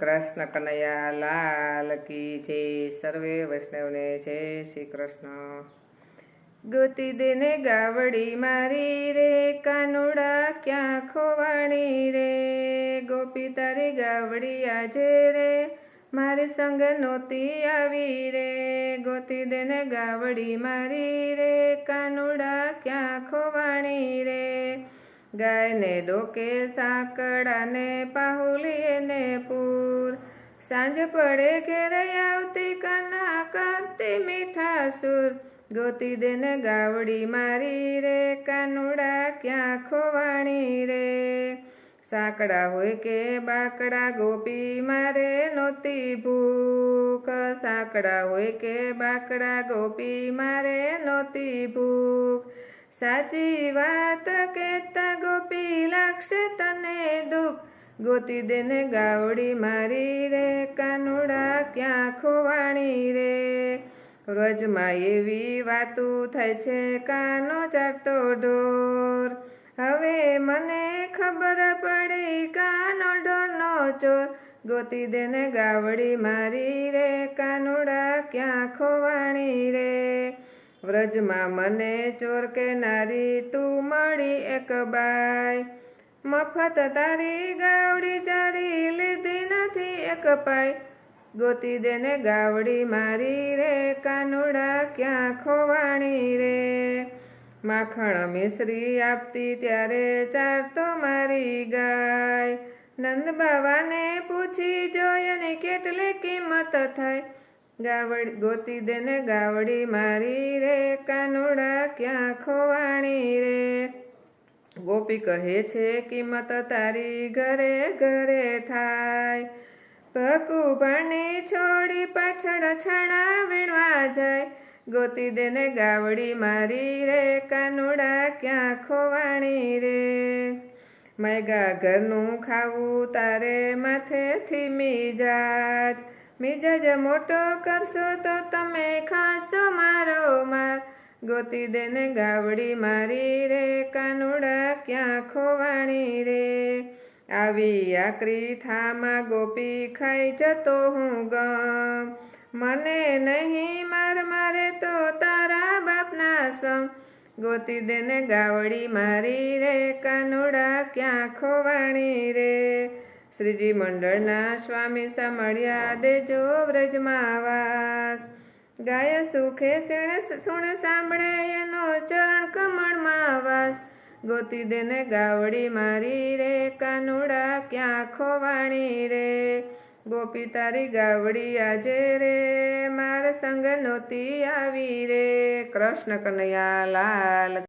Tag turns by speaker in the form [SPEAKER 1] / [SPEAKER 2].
[SPEAKER 1] કૃષ્ણ કનૈયા લાલ કી જય. સર્વે વૈષ્ણવને જય શ્રી કૃષ્ણ. ગોતી દેને ગાવડી મારી રે, કાનુડા ક્યાં ખોવાણી રે? ગોપી તારી ગાવડી આજે રે, મારી સંગ નહોતી આવી રે. ગોતી દેને ગાવડી મારી રે, કાનુડા ક્યાં ખોવાણી રે? ગાયને ડોકે સાંકડાને પાહુલીએ ને પૂર સાંજ પડે ઘેરે આવતી કના કરતી મીઠા સુર ગોતી દેને ગાવડી મારી રે, કાનુડા ક્યાં ખોવાણી રે? સાંકડા હોય કે બાકડા, ગોપી મારે નહોતી ભૂખ. સાંકડા હોય કે બાકડા, ગોપી મારે નહોતી ભૂખ. સાચી વાત કેતા ગોપી લાગશે તને દુઃખ. ગોતી દેને ગાવડી મારી રે, કાનુડા ક્યાં ખોવાણી રે? રોજમાં એવી વાતું થાય છે, કાનો ચાટતો ઢોર. હવે મને ખબર પડી, કાનો ઢોરનો ચોર. ગોતી દેને ગાવડી મારી રે, કાનુડા ક્યાં ખોવાણી રે? વ્રજમાં મને ચોર કે નારી, તું મળી એક બાઈ. મફત તારી ગાવડી ચારી લીધી નથી એક પાય ગોતી દેને ગાવડી મારી રે, કાનુડા ક્યાં ખોવાણી રે? માખણ મિશ્રી આપતી ત્યારે ચારતો મારી ગાય. નંદ બાવાને પૂછી અને કેટલી કિંમત થાય. ગાવડ, ગોતી દેને ગાવડી મારી રે, કાનુડા ક્યાં ખોવાણી રે? ગોપી કહે છે, કિંમત તારી ઘરે ઘરે થાય. ભકુ ભાણી છોડી પાછળ છણા વીણવા જાય. ગોતી દેને ગાવડી મારી રે, કાનુડા ક્યાં ખોવાણી રે. મેગા ઘરનું ખાવું તારે માથેથી મિજાજ. મિજાજ મોટો કરશો તો તમે ખાશો મારો માર. ગોતી દેને ગાવડી મારી રે, કાનુડા ક્યાં ખોવાણી રે? આવી આકરી થામાં ગોપી ખાઈ જતો હું ગમ. મને નહીં માર મારે તો તારા બાપના સમ. ગોતી દેને ગાવડી મારી રે, કાનુડા ક્યાં ખોવાણી રે? શ્રીજી મંડળના સ્વામી સાંભળ્યા દેજો વ્રજમાં વાસ. ગાય સુખે શેણે સુણ સાંભળે, એનો ચરણ કમળમાં વાસ ગોતી દેને ગાવડી મારી રે, કાનુડા ક્યાં ખોવાણી રે? ગોપી તારી ગાવડી આજે રે, માર સંગ નહોતી આવી રે. કૃષ્ણ કનૈયા લાલ